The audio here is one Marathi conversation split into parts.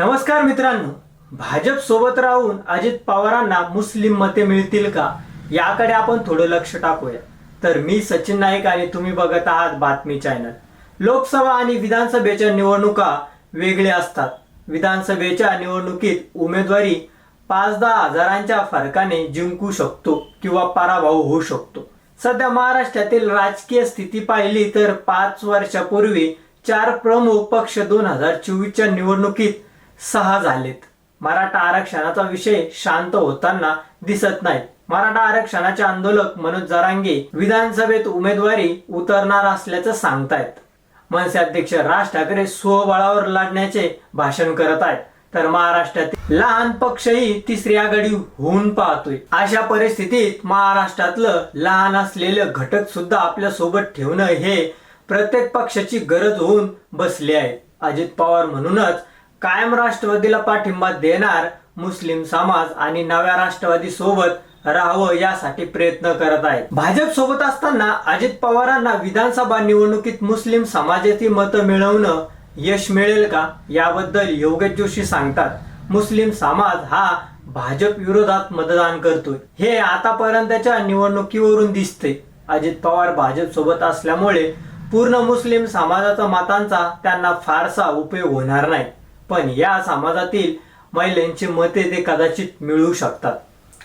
नमस्कार मित्रांनो भाजप सोबत राहून अजित पवारांना मुस्लिम मते मिळतील का? याकडे आपण थोडं लक्ष टाकूया. तर मी सचिन नाईक आणि तुम्ही बघत आहात बातमी चॅनल. लोकसभा आणि विधानसभेच्या निवडणुका वेगळ्या असतात. विधानसभेच्या निवडणुकीत उमेदवारी पाच दहा हजारांच्या फरकाने जिंकू शकतो किंवा पराभव होऊ शकतो. सध्या महाराष्ट्रातील राजकीय स्थिती पाहिली तर पाच वर्षापूर्वी चार प्रमुख पक्ष दोन हजार चोवीसच्या निवडणुकीत सहा झालेत. मराठा आरक्षणाचा विषय शांत होताना दिसत नाही मराठा आरक्षणाचे आंदोलक मनोज जरांगे विधानसभेत उमेदवारी उतरणार असल्याचं सांगतायत. मनसे अध्यक्ष राज ठाकरे स्वबळावर लढण्याचे भाषण करत आहेत. तर महाराष्ट्रातील लहान पक्षही तिसरी आघाडी होऊन पाहतोय. अशा परिस्थितीत महाराष्ट्रातलं लहान असलेलं घटक सुद्धा आपल्यासोबत ठेवणं हे प्रत्येक पक्षाची गरज होऊन बसली आहे. अजित पवार म्हणूनच कायम राष्ट्रवादीला पाठिंबा देणार मुस्लिम समाज आणि नव्या राष्ट्रवादी सोबत राहावं यासाठी प्रयत्न करत आहेत. भाजप सोबत असताना अजित पवारांना विधानसभा निवडणुकीत मुस्लिम समाजाची मतं मिळवणं यश मिळेल का याबद्दल योगेश जोशी सांगतात. मुस्लिम समाज हा भाजप विरोधात मतदान करतोय. हे आतापर्यंतच्या निवडणुकीवरून दिसते. अजित पवार भाजप सोबत असल्यामुळे पूर्ण मुस्लिम समाजाचा मतांचा त्यांना फारसा उपयोग होणार नाही. पण या समाजातील महिलांची मते ते कदाचित मिळू शकतात.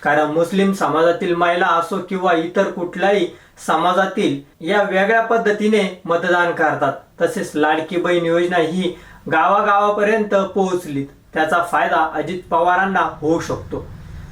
कारण मुस्लिम समाजातील महिला असो किंवा इतर कुठल्याही समाजातील या वेगळ्या पद्धतीने मतदान करतात. तसेच लाडकी बहीण योजना ही गावागावापर्यंत पोहोचली. त्याचा फायदा अजित पवारांना होऊ शकतो.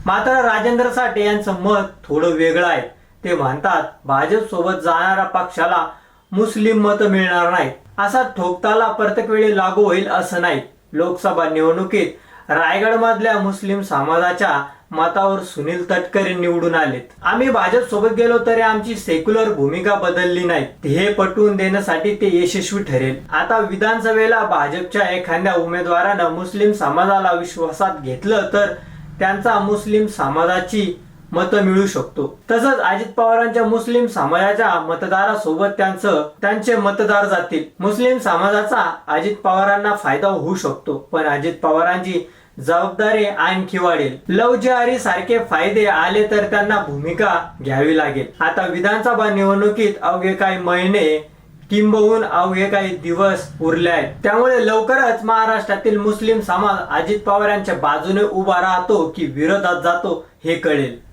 मात्र राजेंद्र साठे यांचं मत थोडं वेगळं आहे. ते म्हणतात भाजप सोबत जाणाऱ्या पक्षाला मुस्लिम मत मिळणार नाहीत. असा ठोकताला प्रत्येक वेळी लागू होईल असं नाही. लोकसभा निवडणुकीत रायगडमधल्या मुस्लिम समाजाच्या मतावर सुनील तटकरे निवडून आलेत. आम्ही भाजप सोबत गेलो तरी आमची सेक्युलर भूमिका बदलली नाही. हे पटवून देण्यासाठी ते यशस्वी ठरेल. आता विधानसभेला भाजपच्या एखाद्या उमेदवारानं मुस्लिम समाजाला विश्वासात घेतलं तर त्यांचा मुस्लिम समाजाची मतं मिळू शकतो. तसंच अजित पवारांच्या मुस्लिम समाजाच्या मतदारासोबत त्यांचं त्यांचे मतदार जातील. मुस्लिम समाजाचा अजित पवारांना फायदा होऊ शकतो. पण अजित पवारांची जबाबदारी आणखी वाढेल. लव जिहारी सारखे फायदे आले तर त्यांना भूमिका घ्यावी लागेल. आता विधानसभा निवडणुकीत अवघे काही महिने किंबहुन अवघे काही दिवस उरले आहेत. त्यामुळे लवकरच महाराष्ट्रातील मुस्लिम समाज अजित पवार यांच्या बाजूने उभा राहतो की विरोधात जातो हे कळेल.